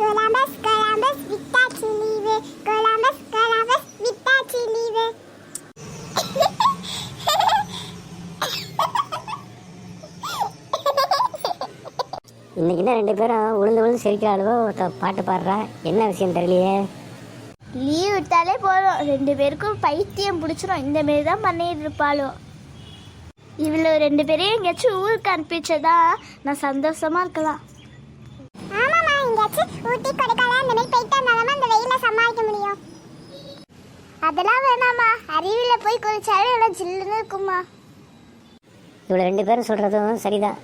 Columbus Columbus விட்டாச்சு leave Columbus Columbus விட்டாச்சு leave இன்னைக்கு என்ன ரெண்டு பேரும் உளுந்து உளுந்து சிரிக்கிறாளுவோ ஒருத்த பாட்டு பாடுறா. என்ன விஷயம் தெரியலையே. லீவ் விட்டாலே போதும். ரெண்டு பேருக்கும் பைத்தியம் பிடிச்சிரும். இந்த மாரி தான் பண்ணிட்டு இருப்பாளோ. இவ்வளோ ரெண்டு பேரையும் எங்கேயாச்சும் ஊருக்கு அனுப்பிச்சதா? நான் சந்தோஷமா இருக்கலாம். ஊட்டி கொடைக்கானல் அந்த மாதிரி போயிட்டு வந்தாலும் அந்த வெயில சமாளிக்க முடியும். அதெல்லாம் வேணாமா அருவியில் போய் குளிச்சாலும் எல்லாம் ஜில்லுன்னு இருக்குமா இவ்வளோ ரெண்டு பேரும் சொல்கிறதும் சரிதான்.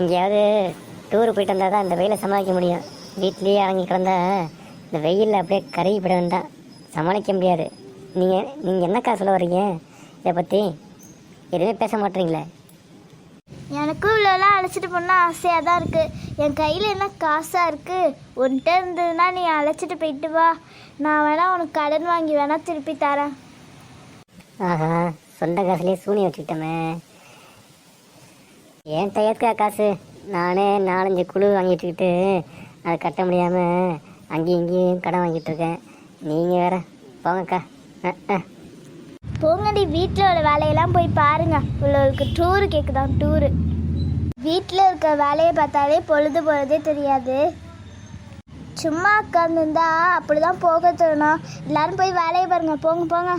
எங்கேயாவது டூர் போயிட்டு வந்தால் தான் இந்த வெயிலை சமாளிக்க முடியும். வீட்லேயே அடங்கி கிடந்தா இந்த வெயிலில் அப்படியே கருகி போட வேண்டாம் சமாளிக்க முடியாது. நீங்கள் நீங்கள் என்னக்கா சொல்ல வர்றீங்க? இதை பற்றி எதுவுமே பேச மாட்டீங்களே? எனக்கும் இவ்வளோலாம் அழைச்சிட்டு போனால் ஆசையாக தான் இருக்குது என் கையில் என்ன காசாக இருக்குது உன்கிட்ட இருந்ததுன்னா நீ அழைச்சிட்டு போயிட்டு வா. நான் வேணால் உனக்கு கடன் வாங்கி வேணால் திருப்பி தரேன். ஆஹா சொந்த காசுலேயே சூனி வச்சுக்கிட்டோமே. ஏன் டயத்துக்கா காசு? நானே நாலஞ்சு குழு வாங்கிட்டுக்கிட்டு அதை கட்ட முடியாமல் அங்கேயும் இங்கேயும் கடன் வாங்கிட்டு இருக்கேன். நீங்கள் வேற போங்கக்கா. ஆ ஆ தாண்டி வீட்டில் உள்ள வேலையெல்லாம் போய் பாருங்க. உள்ளவருக்கு டூரு கேட்குதான் டூரு வீட்டில் இருக்க வேலையை பார்த்தாலே பொழுது போகிறதே தெரியாது. சும்மா உட்காந்துருந்தா அப்படி தான் போக தோணும். எல்லாரும் போய் வேலையை பாருங்க போங்க போங்க.